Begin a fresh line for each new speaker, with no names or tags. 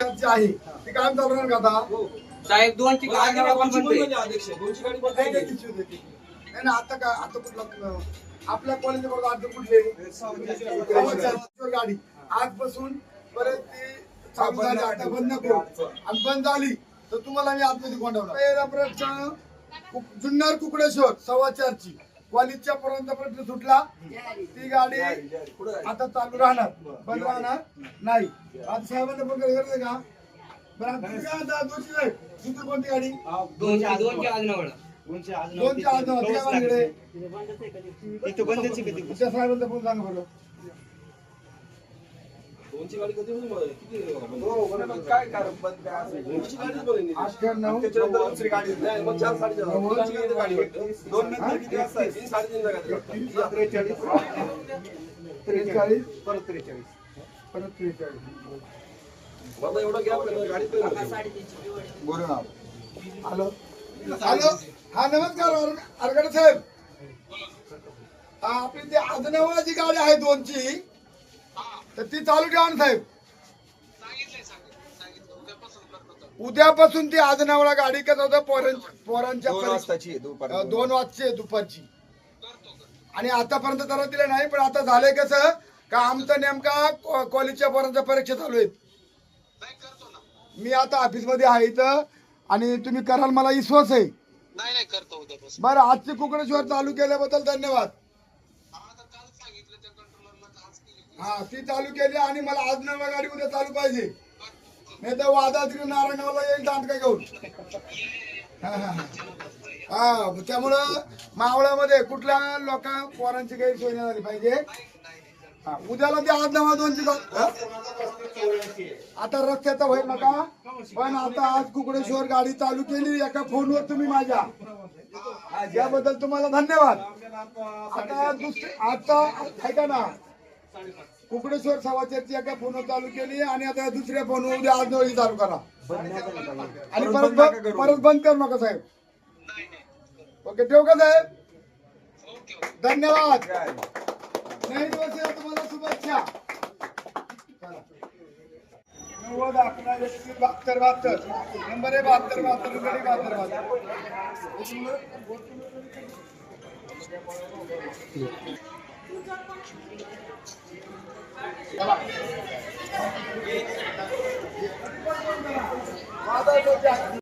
जी आहे. ती कायम चालू राहणार का आता?
साहेब दोन ठिकाणी
आम्हाला
आम्हाला
कोणची
पण म्हणते.
बोलली अध्यक्ष दोनशे गाडी
नाही, नाही,
केली.
तिची होती ती. नाही नाही, आता काय आता कुठला आपल्या कॉलेज बरोबर आता कुठले? गाडी. आजपासून परत ती चालू झाली आता बंद नको आणि बंद झाली तर तुम्हाला मी आतमध्ये कोंडवणार पहिला प्रश्न जुन्नर कुकडेश्वर सव्वा चारची. कॉलेजच्या पर्यंत प्रश्न सुटला. ती गाडी आता चालू राहणार. बंद राहणार? नाही. आता साहेबांना पण गरज आहे का? बरं आता काय म्हणता? दोनशे नाही. दुसरी कोणती गाडी?
दोनशे दोनशे
दोनशे आज नव्हती साहेबांचा फोन सांगा बरं.
दोनशे गाडी कधी किती काय कारण बंद काय असेल? त्याच्यानंतर दुसरी गाडी नाही, मग चार साडेचार गाडी दोन नंतर किती
त्रेचाळीस परत त्रेचाळीस परत त्रेचाळीस
मला एवढा गॅप गाडीत
हॅलो हा नमस्कार अर- साहेब हा, आपली ती आजनावाची गाडी आहे दोनची तर ती चालू ठेवा ना साहेब. उद्यापासून ती आजनावळा गाडी कसं होतं? पोरांच्या पोरांच्या
दोन
वाजची दुपारची. आणि आतापर्यंत जरा दिले नाही पण आता झालंय कसं? का आमचं नेमका कॉ- कॉलेजच्या पोरांच्या परीक्षा चालू आहेत. मी आता ऑफिसमध्ये आहे इथं आणि तुम्ही कराल मला विश्वास आहे.
नाही नाही करतो उद्यापासून.
बरं आजचे कुकडेश्वर चालू केल्याबद्दल धन्यवाद.
हा
ती चालू केली आणि मला आज नव्या गाडी उद्या चालू पाहिजे. नाही तर वादा तिकडे नारायणगावला येईल दांड काय घेऊन. हा, त्यामुळं मावळामध्ये कुठल्या लोक पोरांची काही सोय नाही झाली पाहिजे. हा, उद्याला ते आज नवा दोनची आता रस्त्याचा होईल नका पण आता आज कुकडेश्वर गाडी चालू केली एका फोनवर तुम्ही माझ्या. याबद्दल तुम्हाला धन्यवाद. आता दुसरी आता ऐका ना कुकडेश्वर सवाचरची एका फोनवर चालू केली आणि आता दुसऱ्या फोनवर उद्या आज नवळी चालू करा. आणि परत ब- परत बंद करू नका साहेब. ओके ठेवू का साहेब? धन्यवाद. नवीन वर्ष तुम्हाला शुभेच्छा. नव्वद अकरा बहात्तर बहात्तर. नंबर आहे बहात्तर बहात्तर बहात्तर बहात्तर. चला.